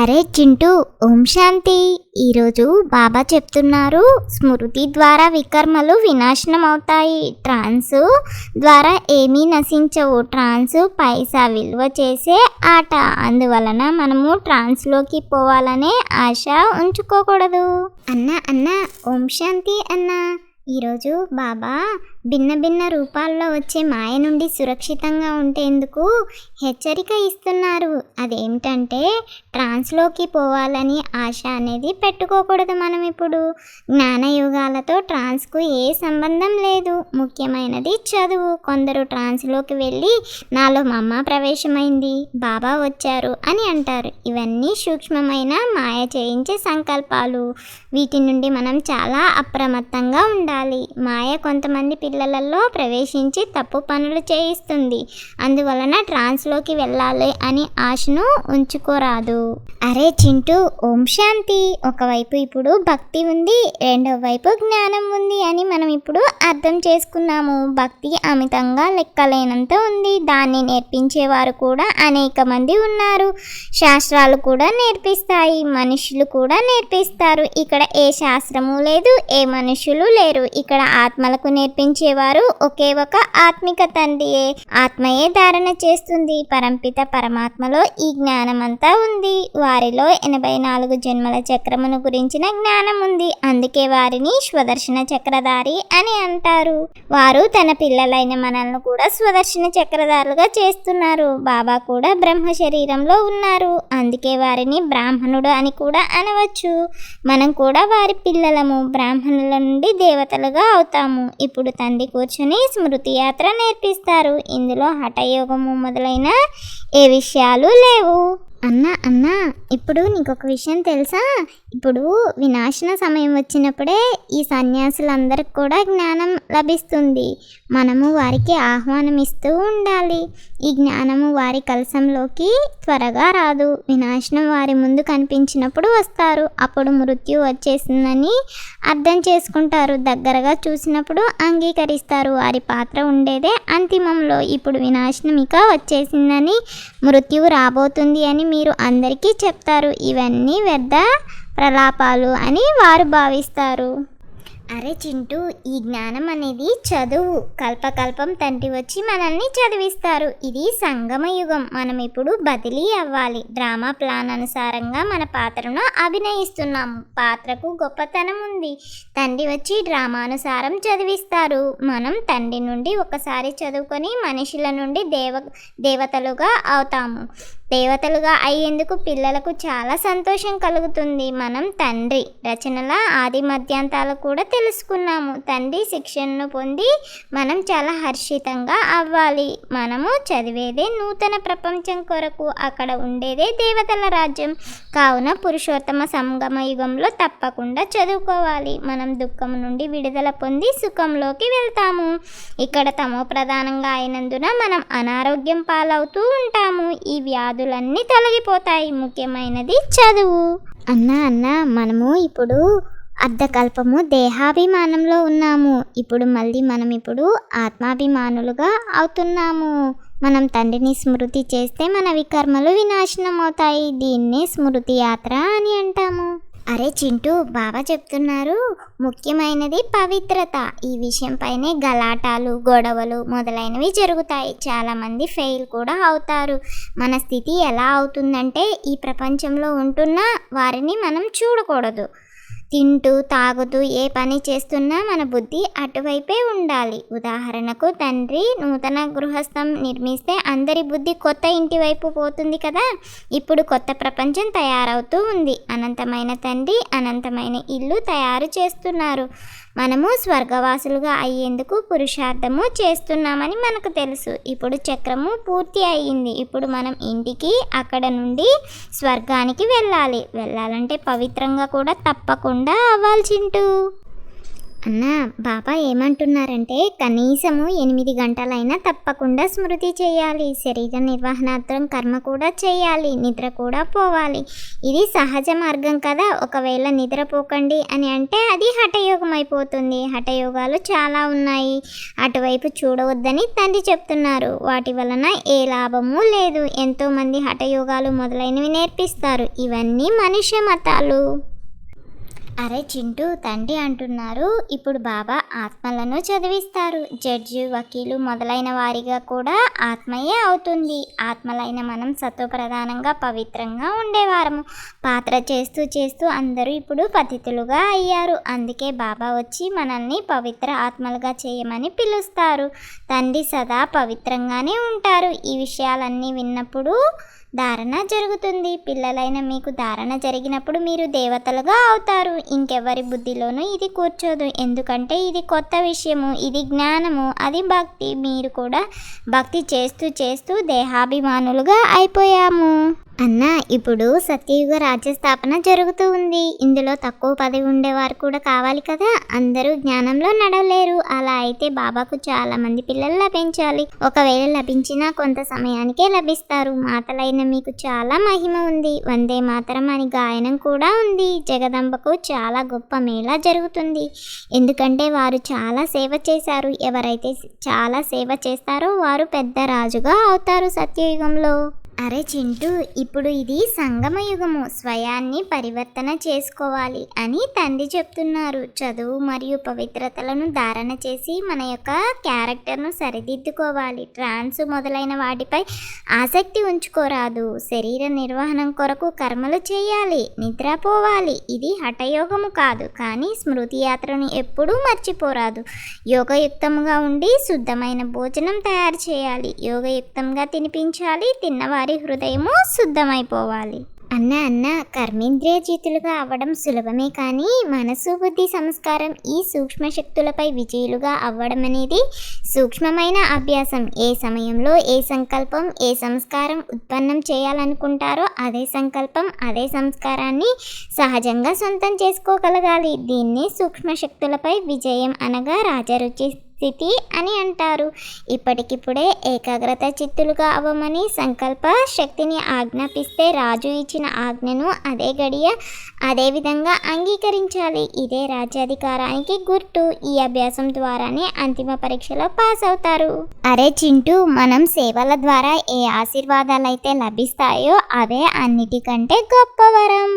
అరే చింటూ ఓం శాంతి. ఈరోజు బాబా చెప్తున్నారు స్మృతి ద్వారా వికర్మలు వినాశనం అవుతాయి ట్రాన్స్ ద్వారా ఏమీ నశించవు. ట్రాన్స్ పైసా విలువ చేసే ఆట. అందువలన మనము ట్రాన్స్లోకి పోవాలనే ఆశ ఉంచుకోకూడదు. అన్న అన్న ఓం శాంతి అన్న. ఈరోజు బాబా భిన్న భిన్న రూపాల్లో వచ్చే మాయ నుండి సురక్షితంగా ఉండేందుకు హెచ్చరిక ఇస్తున్నారు. అదేమిటంటే ట్రాన్స్లోకి పోవాలని ఆశ అనేది పెట్టుకోకూడదు మనం ఇప్పుడు. జ్ఞానయుగాలతో ట్రాన్స్కు ఏ సంబంధం లేదు. ముఖ్యమైనది చదువు. కొందరు ట్రాన్స్లోకి వెళ్ళి నాలో మా అమ్మ ప్రవేశమైంది. బాబా వచ్చారు అని అంటారు. ఇవన్నీ సూక్ష్మమైన మాయ చేయించే సంకల్పాలు. వీటి నుండి మనం చాలా అప్రమత్తంగా ఉండాలి. మాయ కొంతమంది పిల్లలలో ప్రవేశించి తప్పు పనులు చేయిస్తుంది. అందువలన ట్రాన్స్లోకి వెళ్ళాలి అని ఆశను ఉంచుకోరాదు. అరే చింటూ ఓం శాంతి. ఒకవైపు ఇప్పుడు భక్తి ఉంది రెండో వైపు జ్ఞానం ఉంది అని మనం ఇప్పుడు అర్థం చేసుకున్నాము. భక్తి అమితంగా లెక్కలేనంత ఉంది. దాన్ని నేర్పించేవారు కూడా అనేక మంది ఉన్నారు. శాస్త్రాలు కూడా నేర్పిస్తాయి మనుషులు కూడా నేర్పిస్తారు. ఇక్కడ ఏ శాస్త్రము లేదు ఏ మనుషులు లేరు. ఇక్కడ ఆత్మలకు నేర్పించేవారు ఒకే ఒక ఆత్మిక తండ్రియే. ఆత్మయే ధారణ చేస్తుంది. పరంపిత పరమాత్మలో ఈ జ్ఞానం అంతా ఉంది. వారిలో ఎనభై నాలుగు జన్మల చక్రమును గురించిన జ్ఞానం ఉంది. అందుకే వారిని స్వదర్శన చక్రధారి అని అంటారు. వారు తన పిల్లలైన మనల్ని కూడా స్వదర్శన చక్రధారులుగా చేస్తున్నారు. బాబా కూడా బ్రహ్మ శరీరంలో ఉన్నారు. అందుకే వారిని బ్రాహ్మణుడు అని కూడా అనవచ్చు. మనం కూడా వారి పిల్లలము బ్రాహ్మణుల నుండి దేవతలుగా అవుతాము. ఇప్పుడు తన మంది కూర్చొని స్మృతి యాత్ర నేర్పిస్తారు. ఇందులో హఠయోగము మొదలైన ఏ విషయాలు లేవు. అన్నా అన్నా ఇప్పుడు నీకు ఒక విషయం తెలుసా? ఇప్పుడు వినాశన సమయం వచ్చినప్పుడే ఈ సన్యాసులందరికి కూడా జ్ఞానం లభిస్తుంది. మనము వారికి ఆహ్వానం ఇస్తూ ఉండాలి. ఈ జ్ఞానము వారి కలసంలోకి త్వరగా రాదు. వినాశనం వారి ముందు కనిపించినప్పుడు వస్తారు. అప్పుడు మృత్యు వచ్చేసిందని అర్థం చేసుకుంటారు. దగ్గరగా చూసినప్పుడు అంగీకరిస్తారు. వారి పాత్ర ఉండేదే అంతిమంలో. ఇప్పుడు వినాశనం ఇక వచ్చేసిందని మృత్యువు రాబోతుంది అని మీరు అందరికీ చెప్తారు. ఇవన్నీ వ్యర్థ ప్రలాపాలు అని వారు భావిస్తారు. అరే చింటూ ఈ జ్ఞానం అనేది చదువు. కల్పకల్పం తండ్రి వచ్చి మనల్ని చదివిస్తారు. ఇది సంగమ యుగం. మనం ఇప్పుడు బదిలీ అవ్వాలి. డ్రామా ప్లాన్ అనుసారంగా మన పాత్రను అభినయిస్తున్నాము. పాత్రకు గొప్పతనం ఉంది. తండ్రి వచ్చి డ్రామానుసారం చదివిస్తారు. మనం తండ్రి నుండి ఒకసారి చదువుకొని మనుషుల నుండి దేవ దేవతలుగా అవుతాము. దేవతలుగా అయ్యేందుకు పిల్లలకు చాలా సంతోషం కలుగుతుంది. మనం తండ్రి రచనల ఆది మధ్యాంతాలు కూడా తెలుసుకున్నాము. తండ్రి శిక్షణను పొంది మనం చాలా హర్షితంగా అవ్వాలి. మనము చదివేదే నూతన ప్రపంచం కొరకు అక్కడ ఉండేదే దేవతల రాజ్యం. కావున పురుషోత్తమ సంగమ యుగంలో తప్పకుండా చదువుకోవాలి. మనం దుఃఖం నుండి విడుదల పొంది సుఖంలోకి వెళ్తాము. ఇక్కడ తమో ప్రధానంగా అయినందున మనం అనారోగ్యం పాలవుతూ ఉంటాము. ఈ వ్యాధి వ్యాధులన్నీ తొలగిపోతాయి. ముఖ్యమైనది చదువు. అన్నా అన్నా మనము ఇప్పుడు అర్ధకల్పము దేహాభిమానంలో ఉన్నాము. ఇప్పుడు మళ్ళీ మనం ఇప్పుడు ఆత్మాభిమానులుగా అవుతున్నాము. మనం తండ్రిని స్మృతి చేస్తే మన వికర్మలు వినాశనం అవుతాయి దీన్నే స్మృతి యాత్ర అని అంటాము. అరే చింటూ బాబా చెప్తున్నారు ముఖ్యమైనది పవిత్రత. ఈ విషయంపైనే గలాటాలు గొడవలు మొదలైనవి జరుగుతాయి. చాలామంది ఫెయిల్ కూడా అవుతారు. మన స్థితి ఎలా అవుతుందంటే ఈ ప్రపంచంలో ఉంటున్న వారిని మనం చూడకూడదు. తింటూ తాగుతూ ఏ పని చేస్తున్నా మన బుద్ధి అటువైపే ఉండాలి. ఉదాహరణకు తండ్రి నూతన గృహస్థం నిర్మిస్తే అందరి బుద్ధి కొత్త ఇంటి వైపు పోతుంది కదా? ఇప్పుడు కొత్త ప్రపంచం తయారవుతూ ఉంది. అనంతమైన తండ్రి అనంతమైన ఇల్లు తయారు చేస్తున్నారు. మనము స్వర్గవాసులుగా అయ్యేందుకు పురుషార్థము చేస్తున్నామని మనకు తెలుసు. ఇప్పుడు చక్రము పూర్తి అయ్యింది. ఇప్పుడు మనం ఇంటికి అక్కడ నుండి స్వర్గానికి వెళ్ళాలి. వెళ్ళాలంటే పవిత్రంగా కూడా తప్పకుండా అవ్వాల్సింటూ. అన్న బాబా ఏమంటున్నారంటే కనీసము ఎనిమిది గంటలైనా తప్పకుండా స్మృతి చేయాలి. శరీర నిర్వహణార్థం కర్మ కూడా చేయాలి. నిద్ర కూడా పోవాలి. ఇది సహజ మార్గం కదా. ఒకవేళ నిద్రపోకండి అని అంటే అది హఠయోగం అయిపోతుంది హఠయోగాలు చాలా ఉన్నాయి. అటువైపు చూడవద్దని తండ్రి చెప్తున్నారు. వాటి వలన ఏ లాభము లేదు. ఎంతోమంది హఠయోగాలు మొదలైనవి నేర్పిస్తారు. ఇవన్నీ మనుష్య మతాలు. అరే చింటూ తండ్రి అంటున్నారు. ఇప్పుడు బాబా ఆత్మలను చదివిస్తారు. జడ్జి వకీలు మొదలైన వారిగా కూడా ఆత్మయే అవుతుంది. ఆత్మలైన మనం సత్వప్రధానంగా పవిత్రంగా ఉండేవారము. పాత్ర చేస్తూ చేస్తూ అందరూ ఇప్పుడు పతితులుగా అయ్యారు. అందుకే బాబా వచ్చి మనల్ని పవిత్ర ఆత్మలుగా చేయమని పిలుస్తారు. తండ్రి సదా పవిత్రంగానే ఉంటారు. ఈ విషయాలన్నీ విన్నప్పుడు ధారణ జరుగుతుంది. పిల్లలైన మీకు ధారణ జరిగినప్పుడు మీరు దేవతలుగా అవుతారు. ఇంకెవరి బుద్ధిలోనూ ఇది కూర్చోదు. ఎందుకంటే ఇది కొత్త విషయము ఇది జ్ఞానము అది భక్తి. మీరు కూడా భక్తి చేస్తూ చేస్తూ దేహాభిమానులుగా అయిపోయాము. అన్న ఇప్పుడు సత్యయుగ రాజ్య స్థాపన జరుగుతూ ఉంది. ఇందులో తక్కువ పదవి ఉండేవారు కూడా కావాలి కదా. అందరూ జ్ఞానంలో నడవలేరు. అలా అయితే బాబాకు చాలా మంది పిల్లలు లభించాలి. ఒకవేళ లభించినా కొంత సమయానికే లభిస్తారు. మాతలైన మీకు చాలా మహిమ ఉంది. వందే మాతరం అని గాయనం కూడా ఉంది. జగదంబకు చాలా గొప్ప మేళా జరుగుతుంది. ఎందుకంటే వారు చాలా సేవ చేశారు. ఎవరైతే చాలా సేవ చేస్తారో వారు పెద్ద రాజుగా అవుతారు సత్యయుగంలో. అరే చింటూ ఇప్పుడు ఇది సంగమయుగము. స్వయాన్ని పరివర్తన చేసుకోవాలి అని తండ్రి చెప్తున్నారు. చదువు మరియు పవిత్రతలను ధారణ చేసి మన యొక్క క్యారెక్టర్ను సరిదిద్దుకోవాలి. ట్రాన్స్ మొదలైన వాటిపై ఆసక్తి ఉంచుకోరాదు. శరీర నిర్వహణం కొరకు కర్మలు చేయాలి. నిద్రపోవాలి. ఇది హఠయోగము కాదు. కానీ స్మృతి యాత్రను ఎప్పుడూ మర్చిపోరాదు. యోగయుక్తంగా ఉండి శుద్ధమైన భోజనం తయారు చేయాలి. యోగయుక్తంగా తినిపించాలి. తిన్నవారి హృదయము శుద్ధమైపోవాలి. అన్న అన్న కర్మేంద్రియజీతులుగా అవ్వడం సులభమే కానీ మనసు బుద్ధి సంస్కారం ఈ సూక్ష్మ శక్తులపై విజయులుగా అవ్వడం అనేది సూక్ష్మమైన అభ్యాసం. ఏ సమయంలో ఏ సంకల్పం ఏ సంస్కారం ఉత్పన్నం చేయాలనుకుంటారో అదే సంకల్పం అదే సంస్కారాన్ని సహజంగా సొంతం చేసుకోగలగాలి. దీన్ని సూక్ష్మ శక్తులపై విజయం అనగా రాజరుచి స్థితి అని అంటారు. ఇప్పటికిప్పుడే ఏకాగ్రత చిత్తులుగా అవ్వమని సంకల్ప శక్తిని ఆజ్ఞాపిస్తే రాజు ఇచ్చిన ఆజ్ఞను అదే గడియ అదే విధంగా అంగీకరించాలి. ఇదే రాజ్యాధికారానికి గుర్తు. ఈ అభ్యాసం ద్వారానే అంతిమ పరీక్షలో పాస్ అవుతారు. అరే చింటూ మనం సేవల ద్వారా ఏ ఆశీర్వాదాలు అయితే లభిస్తాయో అవే అన్నిటికంటే గొప్ప వరం.